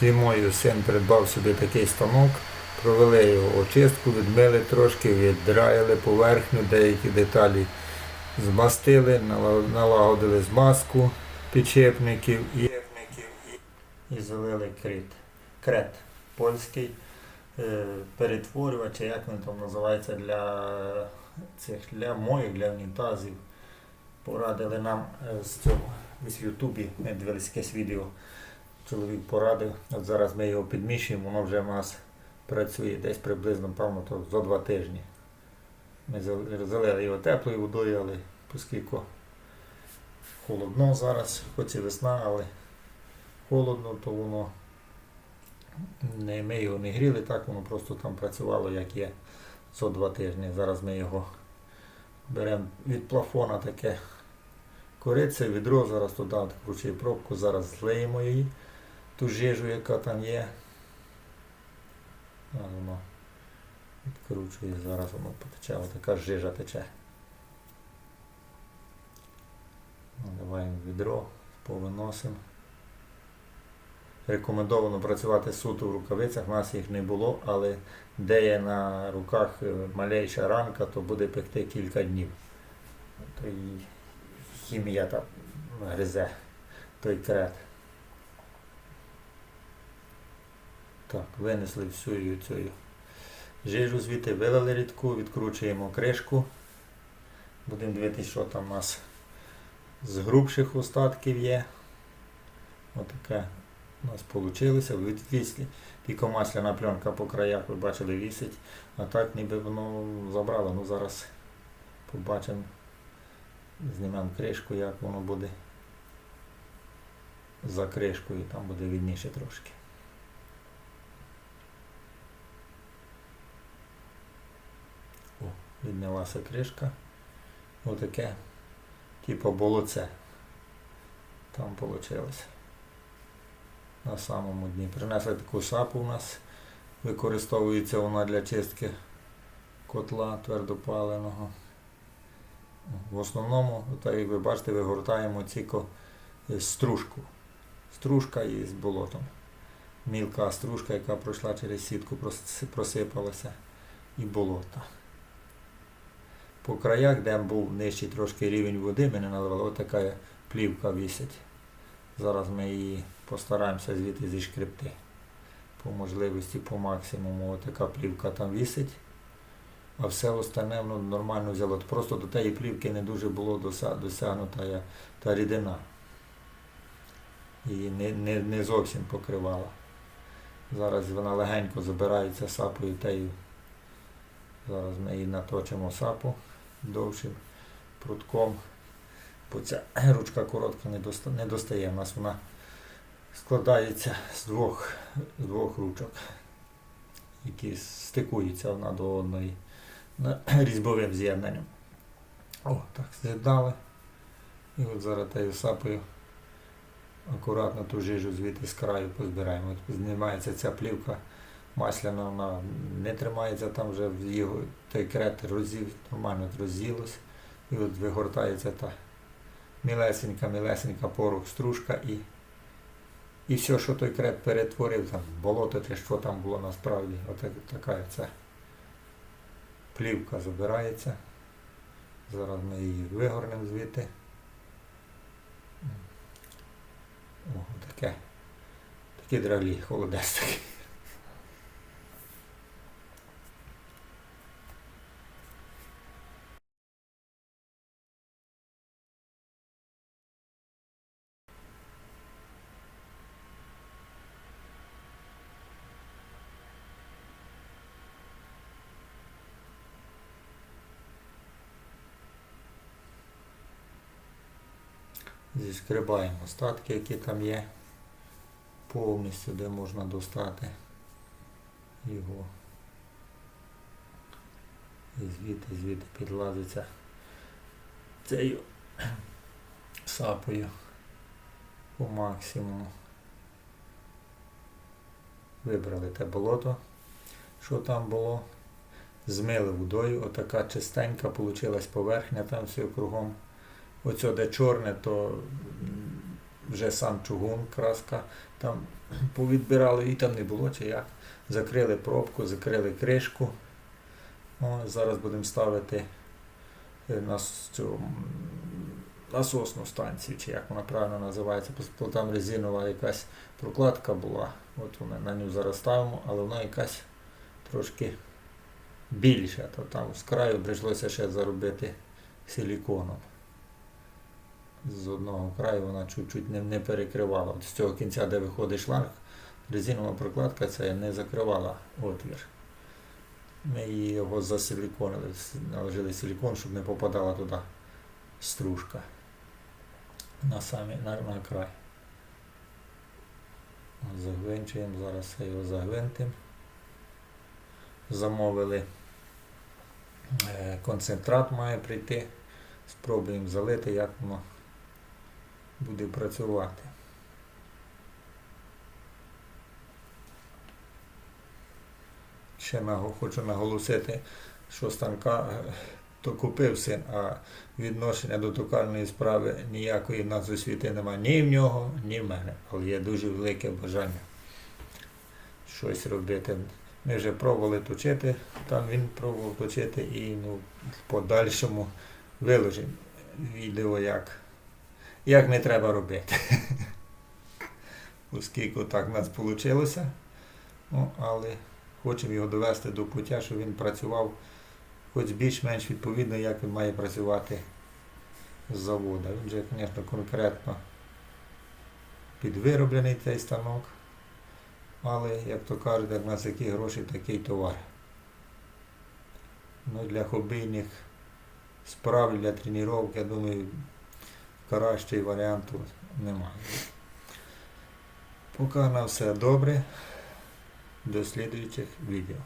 Зимою син придбав собі такий станок, провели його очистку, відмили трошки, віддраїли поверхню, деякі деталі змастили, налагодили змазку підшипників і, і залили крит. крет польський е, перетворювач, як він там називається для цих для моїх, для унітазів. Порадили нам е, з цього в Ютубі, ми дивилися якесь відео. Чоловік порадив. От зараз ми його підмішуємо, воно вже в нас працює десь приблизно, певно, то за два тижні. Ми залили його теплою водою, але оскільки холодно зараз, хоч і весна, але холодно, то воно не, ми його не гріли, так воно просто там працювало, як є за два тижні. Зараз ми його беремо від плафона таке кориця, відро, зараз туди відкручує пробку, зараз злиємо її, ту жижу, яка там є. А воно відкручує, зараз воно потече, ось така жижа тече. Наливаємо відро, повиносимо. Рекомендовано працювати суто в рукавицях, у нас їх не було, але де є на руках е, малейша ранка, то буде пекти кілька днів. То і хімія там гризе той крет. Так, винесли всю цю жижу звідти, вилили рідку, відкручуємо кришку. Будемо дивитися, що там у нас з грубших остатків є. Отаке у нас вийшло. Тільки пленка по краях, ви бачили, вісить. А так ніби воно забрало. Ну зараз побачимо. Знімемо кришку, як воно буде за кришкою, там буде видніше трошки. О, віднялася кришка. Отаке, типу болоце. Там вийшло. На самому дні. Принесли таку сапу у нас. Використовується вона для чистки котла твердопаленого. В основному, так як ви бачите, вигортаємо ціко е, стружку. Стружка із болотом. Мілка стружка, яка пройшла через сітку, просипалася і болота. По краях, де був нижчий трошки рівень води, ми не наливали, отака плівка вісить. Зараз ми її постараємося звідти зішкребти. По можливості, по максимуму, отака плівка там вісить а все остальне воно нормально взяло. Просто до тієї плівки не дуже було досягнута та рідина. Її не, не, не зовсім покривала. Зараз вона легенько забирається сапою тею. Зараз ми її наточимо сапу довшим прутком. Бо ця ручка коротка не, достає. У нас вона складається з двох, з двох ручок, які стикуються одна до одної різьбовим з'єднанням. О, так, з'єднали. І от зараз тією сапою акуратно ту жижу звідти з краю позбираємо. Знімається ця плівка масляна, вона не тримається там вже в його той крет розів, нормально роз'їлось. І от вигортається та мілесенька, мілесенька порох, стружка і, і все, що той крет перетворив, там болото, те, що там було насправді, от така ця плівка забирається. Зараз ми її вигорнемо звідти. О, таке. Такі дралі, холодець такий. Зіскребаємо остатки, які там є. Повністю, де можна достати його. І звідти, звідти підлазиться цією сапою по максимуму. Вибрали те болото, що там було. Змили водою, отака чистенька получилась поверхня, там все кругом. Оце де чорне, то вже сам чугун, краска там повідбирали і там не було чи як. Закрили пробку, закрили кришку. О, зараз будемо ставити е, нас цю насосну станцію, чи як вона правильно називається, бо там резинова якась прокладка була. От вона на нього зараз ставимо, але вона якась трошки більша. То там з краю прийшлося ще заробити силіконом. З одного краю вона чуть-чуть не, не перекривала. От з цього кінця, де виходить шланг, резинова прокладка це не закривала отвір. Ми її його засиліконили, наложили силікон, щоб не попадала туди стружка на, самі, на, на край. Загвинчуємо, зараз його загвинтимо. Замовили е, концентрат має прийти. Спробуємо залити, як воно буде працювати. Ще хочу наголосити, що станка то купив син, а відношення до токальної справи ніякої в нас освіти немає ні в нього, ні в мене. Але є дуже велике бажання щось робити. Ми вже пробували точити, там він пробував точити і ну, в подальшому виложимо відео, як, як не треба робити. Оскільки так в нас вийшло. Ну, але хочемо його довести до пуття, щоб він працював хоч більш-менш відповідно, як він має працювати з заводу. Він же, звісно, конкретно підвироблений цей станок. Але, як то кажуть, як в нас які гроші, такий товар. Ну, для хобійних справ, для тренувань, я думаю, кращого варіанту немає. Поки на все добре. До слідуючих відео.